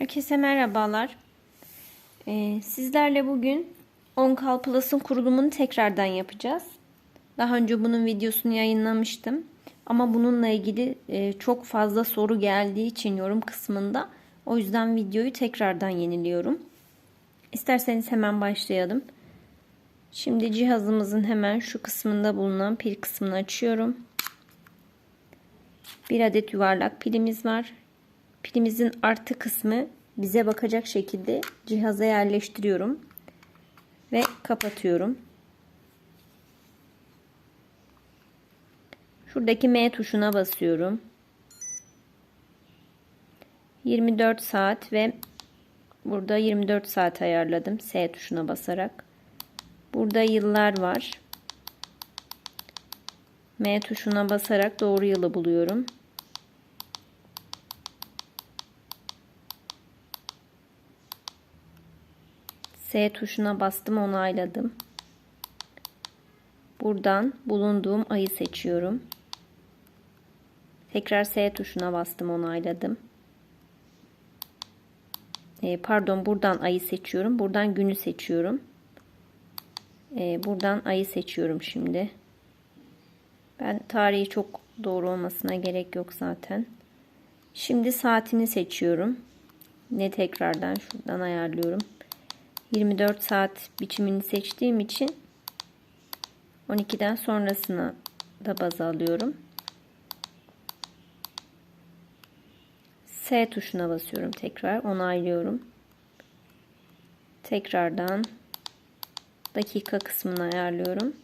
Herkese merhabalar. Ee, sizlerle bugün OnCal Plus'ın kurulumunu tekrardan yapacağız. Daha önce bunun videosunu yayınlamıştım. Ama bununla ilgili e, çok fazla soru geldiği için yorum kısmında o yüzden videoyu tekrardan yeniliyorum. İsterseniz hemen başlayalım. Şimdi cihazımızın hemen şu kısmında bulunan pil kısmını açıyorum. Bir adet yuvarlak pilimiz var. Pilimizin artı kısmı bize bakacak şekilde cihaza yerleştiriyorum ve kapatıyorum. Şuradaki M tuşuna basıyorum. 24 saat ve burada 24 saat ayarladım S tuşuna basarak. Burada yıllar var. M tuşuna basarak doğru yılı buluyorum. S tuşuna bastım onayladım. Buradan bulunduğum ayı seçiyorum. Tekrar S tuşuna bastım onayladım. E, pardon buradan ayı seçiyorum. Buradan günü seçiyorum. E, buradan ayı seçiyorum şimdi. Ben tarihi çok doğru olmasına gerek yok zaten. Şimdi saatini seçiyorum. Ne tekrardan şuradan ayarlıyorum. 24 saat biçimini seçtiğim için 12'den sonrasına da baz alıyorum. S tuşuna basıyorum tekrar onaylıyorum. Tekrardan dakika kısmını ayarlıyorum.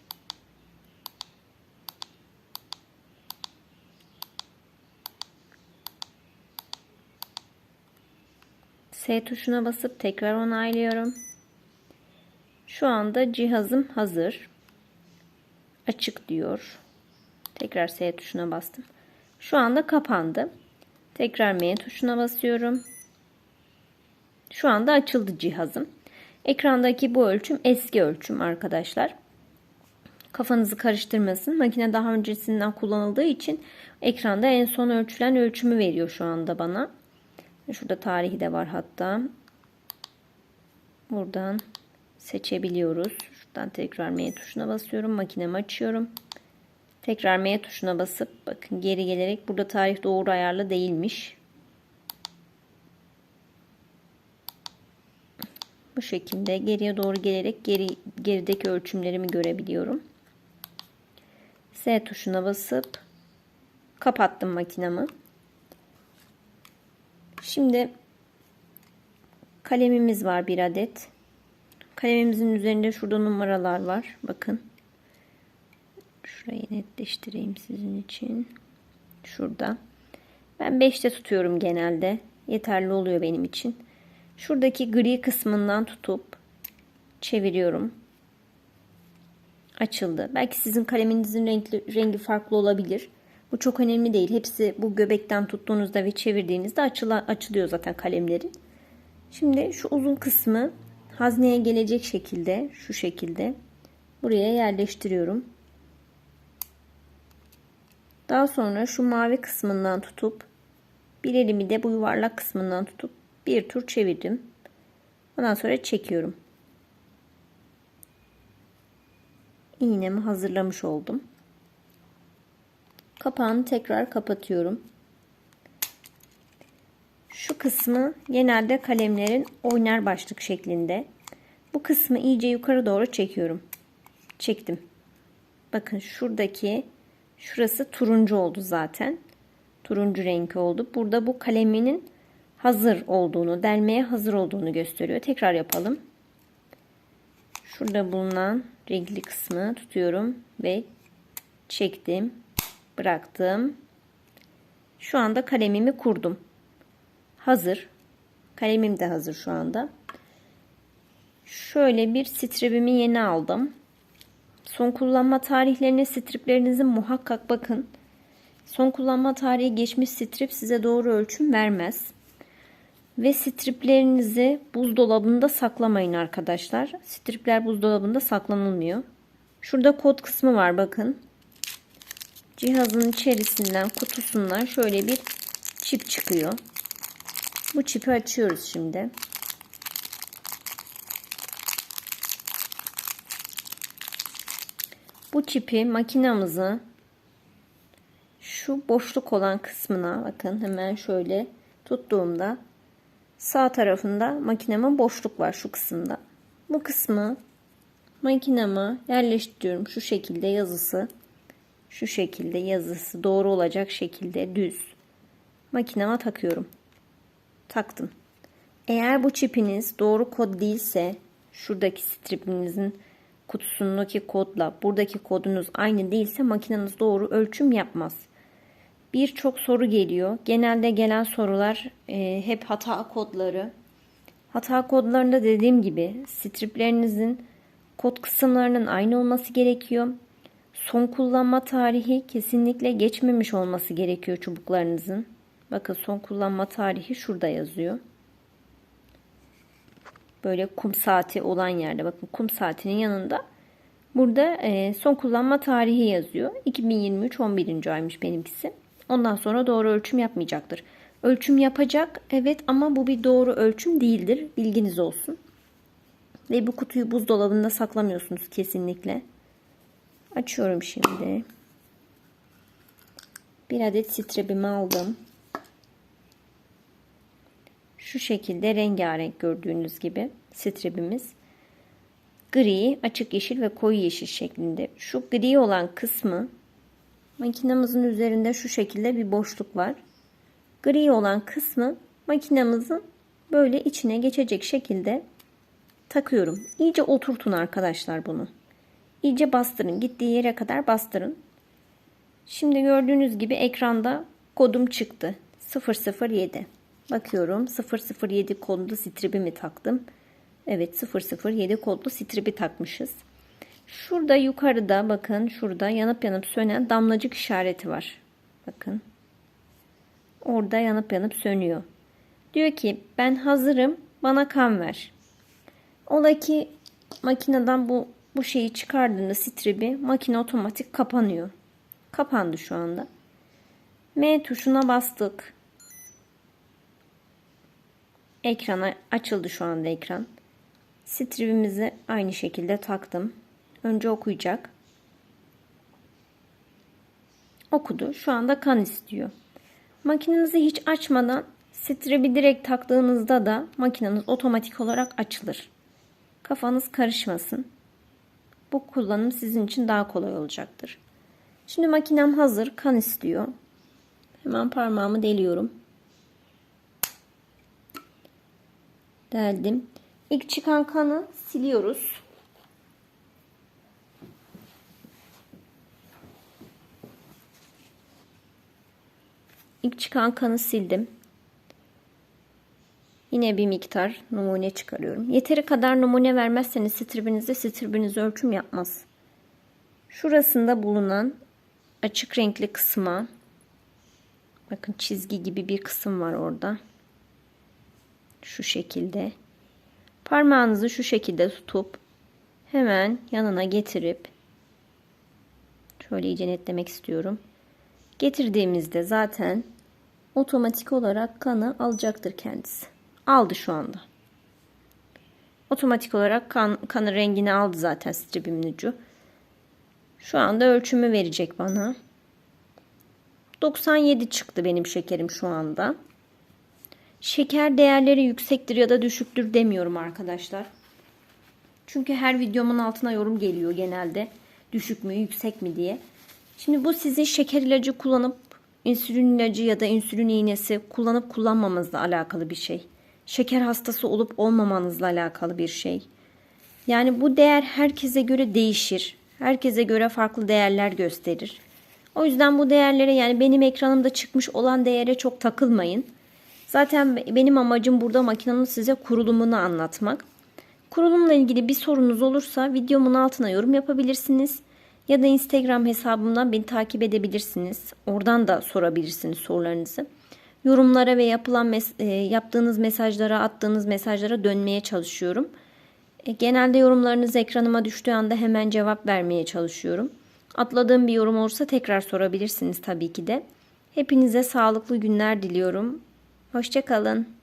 S tuşuna basıp tekrar onaylıyorum. Şu anda cihazım hazır. Açık diyor. Tekrar S tuşuna bastım. Şu anda kapandı. Tekrar M tuşuna basıyorum. Şu anda açıldı cihazım. Ekrandaki bu ölçüm eski ölçüm arkadaşlar. Kafanızı karıştırmasın. Makine daha öncesinden kullanıldığı için ekranda en son ölçülen ölçümü veriyor şu anda bana. Şurada tarihi de var hatta. Buradan seçebiliyoruz. Şuradan tekrar M tuşuna basıyorum. Makinemi açıyorum. Tekrar M tuşuna basıp bakın geri gelerek burada tarih doğru ayarlı değilmiş. Bu şekilde geriye doğru gelerek geri gerideki ölçümlerimi görebiliyorum. S tuşuna basıp kapattım makinamı. Şimdi kalemimiz var bir adet. Kalemimizin üzerinde şurada numaralar var. Bakın. Şurayı netleştireyim sizin için. Şurada. Ben 5'te tutuyorum genelde. Yeterli oluyor benim için. Şuradaki gri kısmından tutup çeviriyorum. Açıldı. Belki sizin kaleminizin renkli, rengi farklı olabilir. Bu çok önemli değil. Hepsi bu göbekten tuttuğunuzda ve çevirdiğinizde açıla, açılıyor zaten kalemlerin. Şimdi şu uzun kısmı hazneye gelecek şekilde şu şekilde buraya yerleştiriyorum. Daha sonra şu mavi kısmından tutup bir elimi de bu yuvarlak kısmından tutup bir tur çevirdim. Ondan sonra çekiyorum. İğnemi hazırlamış oldum. Kapağını tekrar kapatıyorum. Şu kısmı genelde kalemlerin oynar başlık şeklinde. Bu kısmı iyice yukarı doğru çekiyorum. Çektim. Bakın şuradaki şurası turuncu oldu zaten. Turuncu renk oldu. Burada bu kaleminin hazır olduğunu, delmeye hazır olduğunu gösteriyor. Tekrar yapalım. Şurada bulunan renkli kısmı tutuyorum ve çektim. Bıraktım. Şu anda kalemimi kurdum hazır. Kalemim de hazır şu anda. Şöyle bir stripimi yeni aldım. Son kullanma tarihlerine striplerinizi muhakkak bakın. Son kullanma tarihi geçmiş strip size doğru ölçüm vermez. Ve striplerinizi buzdolabında saklamayın arkadaşlar. Stripler buzdolabında saklanılmıyor. Şurada kod kısmı var bakın. Cihazın içerisinden kutusundan şöyle bir çip çıkıyor. Bu çipi açıyoruz şimdi. Bu çipi makinamızı şu boşluk olan kısmına bakın hemen şöyle tuttuğumda sağ tarafında makinemin boşluk var şu kısımda. Bu kısmı makinama yerleştiriyorum. Şu şekilde yazısı şu şekilde yazısı doğru olacak şekilde düz makinama takıyorum. Taktım. Eğer bu çipiniz doğru kod değilse şuradaki stripinizin kutusundaki kodla buradaki kodunuz aynı değilse makineniz doğru ölçüm yapmaz. Birçok soru geliyor. Genelde gelen sorular e, hep hata kodları. Hata kodlarında dediğim gibi striplerinizin kod kısımlarının aynı olması gerekiyor. Son kullanma tarihi kesinlikle geçmemiş olması gerekiyor çubuklarınızın. Bakın son kullanma tarihi şurada yazıyor. Böyle kum saati olan yerde bakın kum saatinin yanında burada e, son kullanma tarihi yazıyor. 2023 11. aymış benimkisi. Ondan sonra doğru ölçüm yapmayacaktır. Ölçüm yapacak evet ama bu bir doğru ölçüm değildir. Bilginiz olsun. Ve bu kutuyu buzdolabında saklamıyorsunuz kesinlikle. Açıyorum şimdi. Bir adet strepimi aldım. Şu şekilde rengarenk gördüğünüz gibi strepimiz. Gri, açık yeşil ve koyu yeşil şeklinde. Şu gri olan kısmı makinamızın üzerinde şu şekilde bir boşluk var. Gri olan kısmı makinamızın böyle içine geçecek şekilde takıyorum. İyice oturtun arkadaşlar bunu. İyice bastırın. Gittiği yere kadar bastırın. Şimdi gördüğünüz gibi ekranda kodum çıktı. 007. Bakıyorum 007 kodlu stripimi taktım. Evet 007 kodlu stripi takmışız. Şurada yukarıda bakın şurada yanıp yanıp sönen damlacık işareti var. Bakın. Orada yanıp yanıp sönüyor. Diyor ki ben hazırım bana kan ver. Ola ki makineden bu bu şeyi çıkardığında stribi makine otomatik kapanıyor. Kapandı şu anda. M tuşuna bastık. Ekrana açıldı şu anda ekran. Stribimizi aynı şekilde taktım. Önce okuyacak. Okudu. Şu anda kan istiyor. Makinenizi hiç açmadan stribi direkt taktığınızda da makineniz otomatik olarak açılır. Kafanız karışmasın. Bu kullanım sizin için daha kolay olacaktır. Şimdi makinem hazır. Kan istiyor. Hemen parmağımı deliyorum. Deldim. İlk çıkan kanı siliyoruz. İlk çıkan kanı sildim. Yine bir miktar numune çıkarıyorum. Yeteri kadar numune vermezseniz stribinizde stribiniz ölçüm yapmaz. Şurasında bulunan açık renkli kısma bakın çizgi gibi bir kısım var orada. Şu şekilde. Parmağınızı şu şekilde tutup hemen yanına getirip şöyle iyice netlemek istiyorum. Getirdiğimizde zaten otomatik olarak kanı alacaktır kendisi. Aldı şu anda. Otomatik olarak kan, kanı rengini aldı zaten stripimin ucu. Şu anda ölçümü verecek bana. 97 çıktı benim şekerim şu anda. Şeker değerleri yüksektir ya da düşüktür demiyorum arkadaşlar. Çünkü her videomun altına yorum geliyor genelde. Düşük mü yüksek mi diye. Şimdi bu sizin şeker ilacı kullanıp insülin ilacı ya da insülin iğnesi kullanıp kullanmamanızla alakalı bir şey. Şeker hastası olup olmamanızla alakalı bir şey. Yani bu değer herkese göre değişir. Herkese göre farklı değerler gösterir. O yüzden bu değerlere yani benim ekranımda çıkmış olan değere çok takılmayın. Zaten benim amacım burada makinenin size kurulumunu anlatmak. Kurulumla ilgili bir sorunuz olursa videomun altına yorum yapabilirsiniz. Ya da Instagram hesabımdan beni takip edebilirsiniz. Oradan da sorabilirsiniz sorularınızı. Yorumlara ve yapılan mes e, yaptığınız mesajlara, attığınız mesajlara dönmeye çalışıyorum. E, genelde yorumlarınız ekranıma düştüğü anda hemen cevap vermeye çalışıyorum. Atladığım bir yorum olursa tekrar sorabilirsiniz tabii ki de. Hepinize sağlıklı günler diliyorum. Hoşçakalın.